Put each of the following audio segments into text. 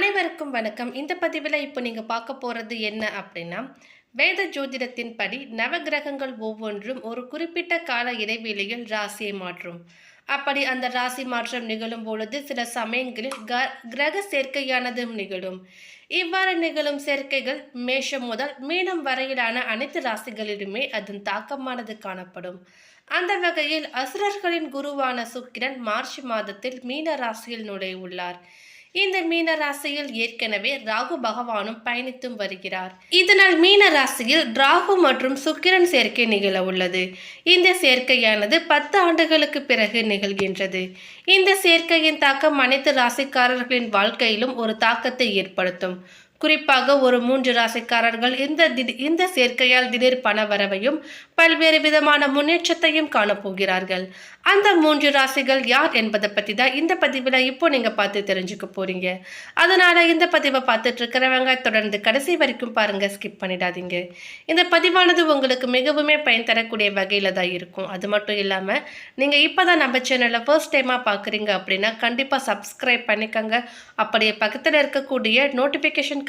அனைவருக்கும் வணக்கம். இந்த பதிவில் இப்போ நீங்கள் பார்க்க போகிறது என்ன அப்படின்னா வேத ஜோதிடத்தின் படி நவகிரகங்கள் ஒவ்வொன்றும் ஒரு குறிப்பிட்ட கால இடைவெளியில் ராசியை மாற்றும். அப்படி அந்த ராசி மாற்றம் நிகழும் பொழுது சில சமயங்களில் க கிரக சேர்க்கையானதும் நிகழும். இவ்வாறு நிகழும் சேர்க்கைகள் மேஷம் முதல் மீனம் வரையிலான அனைத்து ராசிகளிலுமே அதன் தாக்கமானது காணப்படும். அந்த வகையில் அசுரர்களின் குருவான சுக்கிரன் மார்ச் மாதத்தில் மீன ராசியில் நுழைவுள்ளார் இந்த மீன ராசியில் ஏற்கனவே ராகு பகவானும் பயணித்தும் வருகிறார். இதனால் மீன ராசியில் ராகு மற்றும் சுக்கிரன் சேர்க்கை நிகழ உள்ளது. இந்த சேர்க்கையானது பத்து ஆண்டுகளுக்கு பிறகு நிகழ்கின்றது. இந்த சேர்க்கையின் தாக்கம் அனைத்து ராசிக்காரர்களின் வாழ்க்கையிலும் ஒரு தாக்கத்தை ஏற்படுத்தும். குறிப்பாக ஒரு மூன்று ராசிக்காரர்கள் இந்த திடீ- இந்த சேர்க்கையால் திடீர் பண வரவையும் பல்வேறு விதமான முன்னேற்றத்தையும் காணப்போகிறார்கள். அந்த மூன்று ராசிகள் யார் என்பதை பற்றி தான் இந்த பதிவில் இப்போ நீங்கள் பார்த்து தெரிஞ்சுக்க போகிறீங்க அதனால் இந்த பதிவை பார்த்துட்டு இருக்கிறவங்க தொடர்ந்து கடைசி வரைக்கும் பாருங்கள் ஸ்கிப் பண்ணிடாதீங்க. இந்த பதிவானது உங்களுக்கு மிகவுமே பயன் தரக்கூடிய வகையில் தான் இருக்கும். அது மட்டும் இல்லாமல் நீங்கள் இப்போ தான் நம்ம சேனலில் ஃபர்ஸ்ட் டைமாக பார்க்குறீங்க அப்படின்னா கண்டிப்பாக சப்ஸ்கிரைப் பண்ணிக்கோங்க. அப்படியே பக்கத்தில் இருக்கக்கூடிய நோட்டிஃபிகேஷன்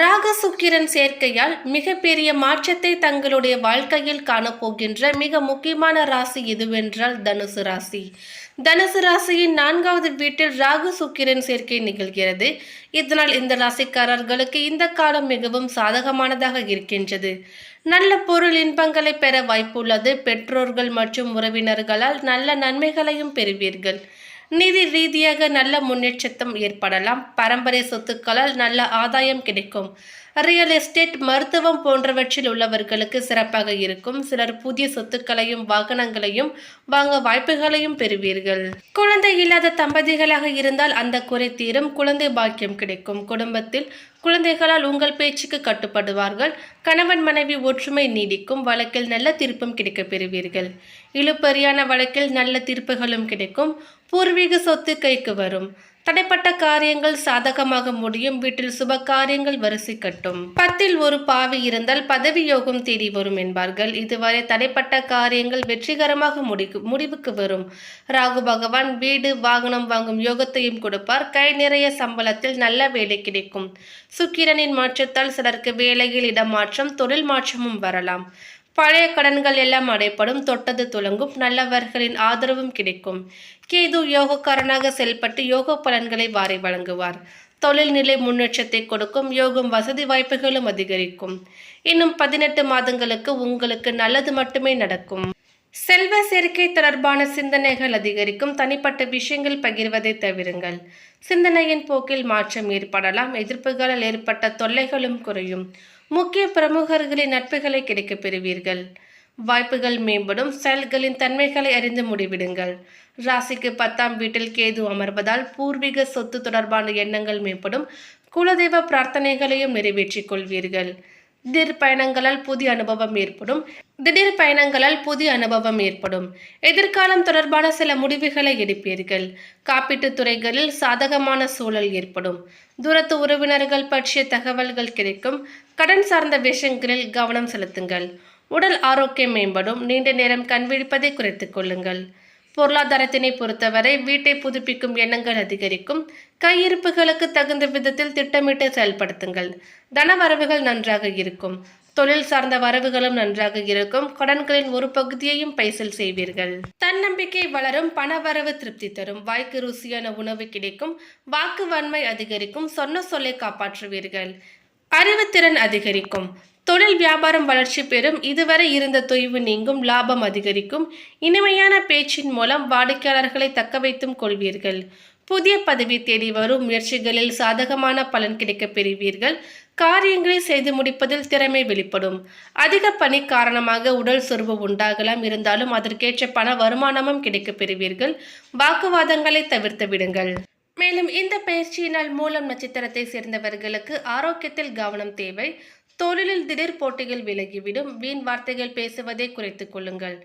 ராக சுக்கிரன் சேர்க்கையால் மிகப்பெரிய மாற்றத்தை தங்களுடைய வாழ்க்கையில் காணப்போகின்ற மிக முக்கியமான ராசி எதுவென்றால் தனுசு ராசி. தனுசு ராசியின் நான்காவது வீட்டில் ராகு சுக்கிரன் சேர்க்கை நிகழ்கிறது. இதனால் இந்த ராசிக்காரர்களுக்கு இந்த காலம் மிகவும் சாதகமானதாக இருக்கின்றது. நல்ல பொருள் இன்பங்களை பெற வாய்ப்புள்ளது. பெற்றோர்கள் மற்றும் உறவினர்களால் நல்ல நன்மைகளையும் பெறுவீர்கள். நிதி ரீதியாக நல்ல முன்னேற்றத்தும் ஏற்படலாம். பரம்பரை சொத்துக்களால் நல்ல ஆதாயம் கிடைக்கும். ரியல் எஸ்டேட் மருத்துவம் போன்றவற்றில் உள்ளவர்களுக்கு சிறப்பாக இருக்கும். சிலர் புதிய சொத்துக்களையும் வாகனங்களையும் வாங்க வாய்ப்புகளையும் பெறுவீர்கள். குழந்தை இல்லாத தம்பதிகளாக இருந்தால் அந்த குறை தீரும். குழந்தை பாக்கியம் கிடைக்கும். குடும்பத்தில் குழந்தைகளால் உங்கள் பேச்சுக்கு கட்டுப்படுவார்கள். கணவன் மனைவி ஒற்றுமை நீடிக்கும். வழக்கில் நல்ல தீர்ப்பும் கிடைக்கப் பெறுவீர்கள். இழுபறியான வழக்கில் நல்ல தீர்ப்புகளும் கிடைக்கும். பூர்வீக சொத்து கைக்கு வரும். தடைப்பட்ட காரியங்கள் சாதகமாக முடியும். வீட்டில் சுப காரியங்கள் வரிசை கட்டும் பத்தில் ஒரு பாவி இருந்தால் பதவி யோகம் தேடி வரும் என்பார்கள். இதுவரை தடைப்பட்ட காரியங்கள் வெற்றிகரமாக முடிக்கு முடிவுக்கு வரும். ராகு பகவான் வீடு வாகனம் வாங்கும் யோகத்தையும் கொடுப்பார். கை நிறைய சம்பளத்தில் நல்ல வேலை கிடைக்கும். சுக்கிரனின் மாற்றத்தால் சிலருக்கு வேலையில் இடமாற்றம் தொழில் மாற்றமும் வரலாம். பழைய கடன்கள் எல்லாம் அடைப்படும் தொட்டது துலங்கும் நல்லவர்களின் ஆதரவும் கிடைக்கும். கேது யோகக்காரனாக செயல்பட்டு யோக பலன்களை வாரி வழங்குவார். தொழில் நிலை முன்னேற்றத்தை கொடுக்கும் யோகம் வசதி வாய்ப்புகளும் அதிகரிக்கும். இன்னும் பதினெட்டு மாதங்களுக்கு உங்களுக்கு நல்லது மட்டுமே நடக்கும். செல்வ சேர்க்கை தொடர்பான சிந்தனைகள் அதிகரிக்கும். தனிப்பட்ட விஷயங்கள் பகிர்வதை தவிருங்கள். சிந்தனையின் போக்கில் மாற்றம் ஏற்படலாம். எதிர்ப்புகளால் ஏற்பட்ட தொல்லைகளும் குறையும். முக்கிய பிரமுகர்களின் நட்புகளை கிடைக்கப் பெறுவீர்கள். வாய்ப்புகள் மேம்படும் செயல்களின் தன்மைகளை அறிந்து முடிவிடுங்கள். ராசிக்கு பத்தாம் வீட்டில் கேது அமர்வதால் பூர்வீக சொத்து தொடர்பான எண்ணங்கள் மேம்படும். குலதெய்வ பிரார்த்தனைகளையும் நிறைவேற்றிக் கொள்வீர்கள். திடீர் பயணங்களால் புதிய அனுபவம் ஏற்படும். திடீர் பயணங்களால் புதிய அனுபவம் ஏற்படும். எதிர்காலம் தொடர்பான சில முடிவுகளை எடுப்பீர்கள். காப்பீட்டுத் துறைகளில் சாதகமான சூழல் ஏற்படும். தூரத்து உறவினர்கள் பற்றிய தகவல்கள் கிடைக்கும். கடன் சார்ந்த விஷயங்களில் கவனம் செலுத்துங்கள். உடல் ஆரோக்கியம் மேம்படும். நீண்ட நேரம் கண்விழிப்பதை குறைத்துக் கொள்ளுங்கள். பொருளாதாரத்தினை பொறுத்தவரை வீட்டை புதுப்பிக்கும் எண்ணங்கள் அதிகரிக்கும். கையிருப்புகளுக்கு தகுந்த விதத்தில் திட்டமிட்டு செயல்படுத்துங்கள். தனவரவுகள் நன்றாக இருக்கும். தொழில் சார்ந்த வரவுகளும் நன்றாக இருக்கும். கடன்களின் ஒரு பகுதியையும் பைசல் செய்வீர்கள். தன்னம்பிக்கை வளரும் பணவரவு திருப்தி தரும். வாய்க்கு ருசியான உணவு கிடைக்கும். வாக்கு வன்மை அதிகரிக்கும். சொன்ன சொல்லை காப்பாற்றுவீர்கள். அறிவுத்திறன் அதிகரிக்கும். தொழில் வியாபாரம் வளர்ச்சி பெறும். இதுவரை இருந்த தொய்வு நீங்கும் லாபம் அதிகரிக்கும். இனிமையான பேச்சின் மூலம் வாடிக்கையாளர்களை தக்க வைத்தும் கொள்வீர்கள். புதிய பதவி தேடி வரும் முயற்சிகளில் சாதகமான பலன் கிடைக்கப் பெறுவீர்கள். காரியங்களை செய்து முடிப்பதில் திறமை வெளிப்படும். அதிக பணி காரணமாக உடல் சொர்வு உண்டாகலாம். இருந்தாலும் அதற்கேற்ற பண வருமானமும் கிடைக்கப் பெறுவீர்கள். வாக்குவாதங்களை தவிர்த்து விடுங்கள். மேலும் இந்த பயிற்சியினால் மூலம் நட்சத்திரத்தை சேர்ந்தவர்களுக்கு ஆரோக்கியத்தில் கவனம் தேவை. தொழிலில் திடீர் போட்டிகள் விலகிவிடும். வீண் வார்த்தைகள் பேசுவதை குறைத்துக் கொள்ளுங்கள்.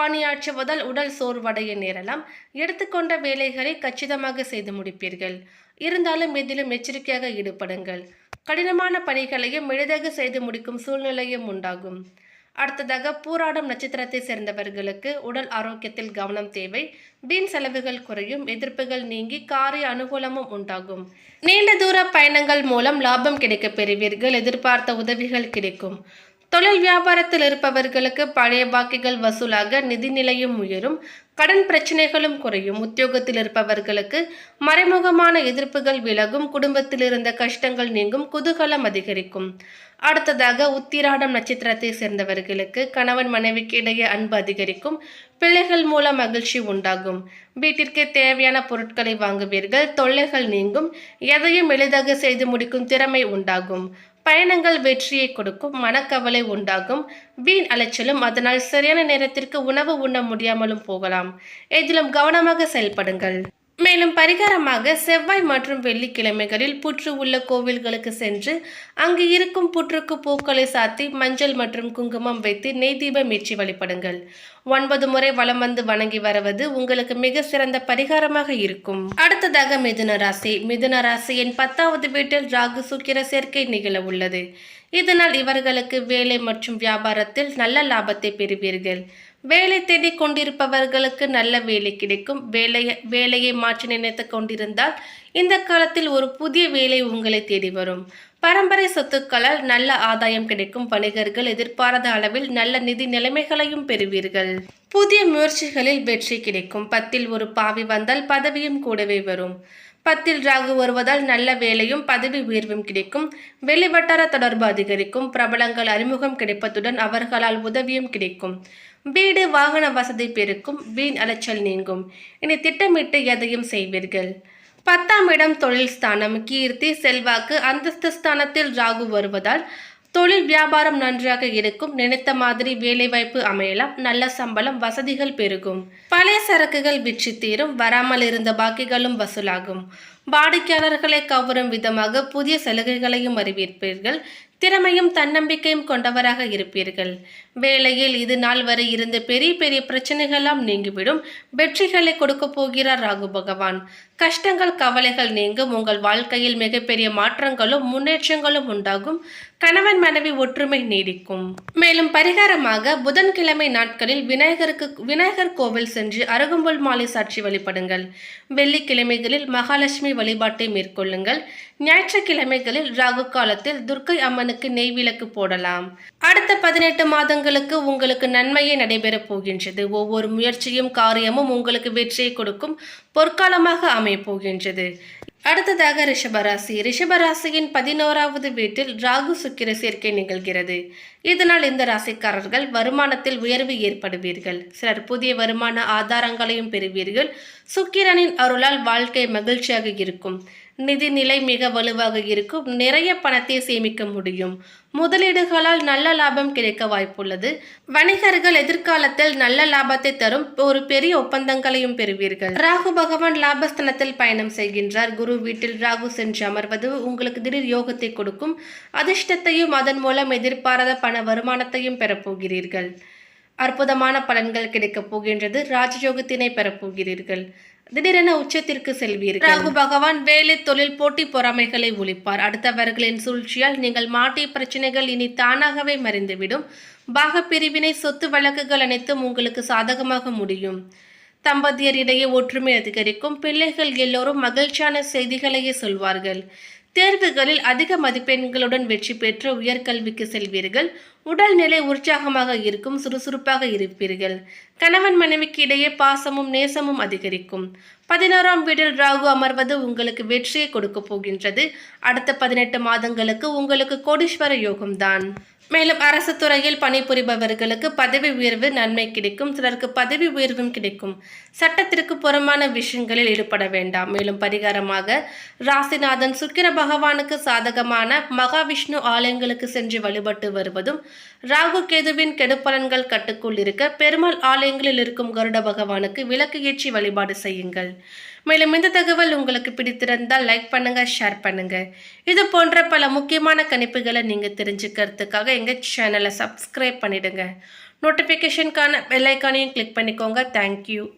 பணியாற்றுவதால் உடல் சோர்வடைய நேரலாம். எடுத்துக்கொண்ட வேலைகளை கச்சிதமாக செய்து முடிப்பீர்கள். இருந்தாலும் இதிலும் எச்சரிக்கையாக ஈடுபடுங்கள். கடினமான பணிகளையும் எளிதாக செய்து முடிக்கும் சூழ்நிலையும் உண்டாகும். அடுத்ததாக பூராடம் நட்சத்திரத்தை சேர்ந்தவர்களுக்கு உடல் ஆரோக்கியத்தில் கவனம் தேவை. வீண் செலவுகள் குறையும் எதிர்ப்புகள் நீங்கி காரிய அனுகூலமும் உண்டாகும். நீண்ட தூர பயணங்கள் மூலம் லாபம் கிடைக்க பெறுவீர்கள் எதிர்பார்த்த உதவிகள் கிடைக்கும். தொழில் வியாபாரத்தில் இருப்பவர்களுக்கு பழைய பாக்கிகள் வசூலாக நிதி நிலையும் உயரும் கடன் பிரச்சனைகளும் குறையும். உத்தியோகத்தில் இருப்பவர்களுக்கு மறைமுகமான எதிர்ப்புகள் விலகும் குடும்பத்தில் இருந்த கஷ்டங்கள் நீங்கும் குதூகலம் அதிகரிக்கும். அடுத்ததாக உத்திராடம் நட்சத்திரத்தை சேர்ந்தவர்களுக்கு கணவன் மனைவிக்கு இடையே அன்பு அதிகரிக்கும் பிள்ளைகள் மூலம் மகிழ்ச்சி உண்டாகும். வீட்டிற்கு தேவையான பொருட்களை வாங்குவீர்கள் தொல்லைகள் நீங்கும் எதையும் எளிதாக செய்து முடிக்கும் திறமை உண்டாகும். பயணங்கள் வெற்றியை கொடுக்கும் மனக்கவலை உண்டாகும். வீண் அலைச்சலும் அதனால் சரியான நேரத்திற்கு உணவு உண்ண முடியாமலும் போகலாம். இதிலும் கவனமாக செயல்படுங்கள். மேலும் பரிகாரமாக செவ்வாய் மற்றும் வெள்ளிக்கிழமைகளில் புற்று உள்ள கோவில்களுக்கு சென்று அங்கு இருக்கும் புற்றுக்கு பூக்களை சாத்தி மஞ்சள் மற்றும் குங்குமம் வைத்து நெய் தீபம் ஏற்றி வழிபடுங்கள். ஒன்பது முறை வலம் வந்து வணங்கி வருவது உங்களுக்கு மிக சிறந்த பரிகாரமாக இருக்கும். அடுத்ததாக மிதுன ராசி. மிதுன ராசியின் பத்தாவது வீட்டில் ராகு சுக்கிர சேர்க்கை நிகழ உள்ளது. இதனால் இவர்களுக்கு வேலை மற்றும் வியாபாரத்தில் நல்ல லாபத்தை பெறுவீர்கள். வேலை தேடிக் கொண்டிருப்பவர்களுக்கு நல்ல வேலை கிடைக்கும். வேலையை வேலையை மாற்றி நினைத்து கொண்டிருந்தால் இந்த காலத்தில் ஒரு புதிய வேலை உங்களை தேடி வரும். பரம்பரை சொத்துக்களால் நல்ல ஆதாயம் கிடைக்கும். வணிகர்கள் எதிர்பாராத அளவில் நல்ல நிதி நிலைமைகளையும் பெறுவீர்கள். புதிய முயற்சிகளில் வெற்றி கிடைக்கும். பத்தில் ஒரு பாவி வந்தால் பதவியும் கூடவே வரும். பத்தில் ராகு வருவதால் நல்ல வேலையும் பதவி உயர்வும் கிடைக்கும். வெளிவட்டார தொடர்பு அதிகரிக்கும். பிரபலங்கள் அறிமுகம் கிடைப்பதுடன் அவர்களால் உதவியும் கிடைக்கும். வீடு வாகன வசதி பெருக்கும் வீண் அலைச்சல் நீங்கும். இனி திட்டமிட்டு எதையும் செய்வீர்கள்? பத்தாம் இடம் தொழில் ஸ்தானம் கீர்த்தி செல்வாக்கு அந்தஸ்து ஸ்தானத்தில் ராகு வருவதால் தொழில் வியாபாரம் நன்றாக இருக்கும். நினைத்த மாதிரி வேலைவாய்ப்பு அமையலாம். நல்ல சம்பளம் வசதிகள் பெருகும். பழைய சரக்குகள் விற்று தீரும். வராமல் இருந்த பாக்கிகளும் வசூலாகும். வாடிக்கையாளர்களை கவரும் விதமாக புதிய சலுகைகளையும் அறிவிப்பீர்கள். திறமையும் தன்னம்பிக்கையும் கொண்டவராக இருப்பீர்கள். வேலையில் இது நாள் வரை இருந்த பெரிய பெரிய பிரச்சனைகளாம் நீங்கிவிடும். வெற்றிகளை கொடுக்க போகிறார் ராகு பகவான். கஷ்டங்கள் கவலைகள் நீங்கும். உங்கள் வாழ்க்கையில் மிகப்பெரிய மாற்றங்களும் முன்னேற்றங்களும் உண்டாகும். கணவன் மனைவி ஒற்றுமை நீடிக்கும். மேலும் பரிகாரமாக புதன்கிழமை நாட்களில் விநாயகருக்கு விநாயகர் கோவில் சென்று அருகம்புல் மாலை சாட்சி வழிபடுங்கள். வெள்ளிக்கிழமைகளில் மகாலட்சுமி வழிபாட்டை மேற்கொள்ளுங்கள். ஞாயிற்றுக்கிழமைகளில் ராகு காலத்தில் துர்க்கை அம்மனுக்கு நெய் விளக்கு போடலாம். அடுத்த பதினெட்டு மாதங்கள் மாதங்களுக்கு உங்களுக்கு நன்மையே நடைபெறப் போகின்றது. ஒவ்வொரு முயற்சியும் காரியமும் உங்களுக்கு வெற்றியை கொடுக்கும் பொற்காலமாக அமையப்போகின்றது அடுத்ததாக ரிஷபராசி. ரிஷபராசியின் பதினோராவது வீட்டில் ராகு சுக்கிர சேர்க்கை நிகழ்கிறது. இதனால் இந்த ராசிக்காரர்கள் வருமானத்தில் உயர்வு ஏற்படுவீர்கள். சிலர் புதிய வருமான ஆதாரங்களையும் பெறுவீர்கள். சுக்கிரனின் அருளால் வாழ்க்கை மகிழ்ச்சியாக இருக்கும். நிதி நிலை மிக வலுவாக இருக்கும். நிறைய பணத்தை சேமிக்க முடியும். முதலீடுகளால் நல்ல லாபம் கிடைக்க வாய்ப்புள்ளது. வணிகர்கள் எதிர்காலத்தில் நல்ல லாபத்தை தரும் ஒரு பெரிய ஒப்பந்தங்களையும் பெறுவீர்கள். ராகு பகவான் லாபஸ்தனத்தில் பயணம் செய்கின்றார். குரு வீட்டில் ராகு சென்று அமர்வது உங்களுக்கு திடீர் யோகத்தை கொடுக்கும். அதிர்ஷ்டத்தையும் அதன் மூலம் எதிர்பாராத பண வருமானத்தையும் பெறப்போகிறீர்கள் அற்புதமான பலன்கள் கிடைக்கப் போகின்றது. ராஜயோகத்தினை பெறப்போகிறீர்கள் திடீரென உச்சத்திற்கு செல்வீர்கள். ராகு பகவான் வேலை தொழில் போட்டி பொறாமைகளை ஒழிப்பார். அடுத்தவர்களின் சூழ்ச்சியால் நீங்கள் மாட்டிய பிரச்சனைகள் இனி தானாகவே மறைந்துவிடும். பாகப்பிரிவினை சொத்து வழக்குகள் அனைத்தும் உங்களுக்கு சாதகமாக முடியும். தம்பதியரிடையே ஒற்றுமை அதிகரிக்கும். பிள்ளைகள் எல்லோரும் மகிழ்ச்சியான செய்திகளையே சொல்வார்கள். தேர்வுகளில் அதிக மதிப்பெண்களுடன் வெற்றி பெற்று உயர்கல்விக்கு செல்வீர்கள். உடல்நிலை உற்சாகமாக இருக்கும் சுறுசுறுப்பாக இருப்பீர்கள். கணவன் மனைவிக்கு இடையே பாசமும் நேசமும் அதிகரிக்கும். பதினோராம் வீட்டில் ராகு அமர்வது உங்களுக்கு வெற்றியை கொடுக்க போகின்றது. அடுத்த பதினெட்டு மாதங்களுக்கு உங்களுக்கு கோடீஸ்வர யோகம்தான். மேலும் அரசு துறையில் பணிபுரிபவர்களுக்கு பதவி உயர்வு நன்மை கிடைக்கும் சிலருக்கு பதவி உயர்வும் கிடைக்கும். சட்டத்திற்கு புறமான விஷயங்களில் ஈடுபட வேண்டாம். மேலும் பரிகாரமாக ராசிநாதன் சுக்கிர பகவானுக்கு சாதகமான மகாவிஷ்ணு ஆலயங்களுக்கு சென்று வழிபட்டு வருவதும் ராகு கேதுவின் கெடுப்பலன்கள் கட்டுக்குள் இருக்க பெருமாள் ஆலயங்களில் இருக்கும் கருட பகவானுக்கு விளக்கு ஏற்றி வழிபாடு செய்யுங்கள். மேலும் இந்த தகவல் உங்களுக்கு பிடித்திருந்தால் லைக் பண்ணுங்க ஷேர் பண்ணுங்க. இது போன்ற பல முக்கியமான கணிப்புகளை நீங்க தெரிஞ்சுக்கிறதுக்காக எங்க சேனலை சப்ஸ்கிரைப் பண்ணிடுங்க. நோட்டிஃபிகேஷனுக்கான பெல்லைக்கானையும் கிளிக் பண்ணிக்கோங்க. தேங்க்யூ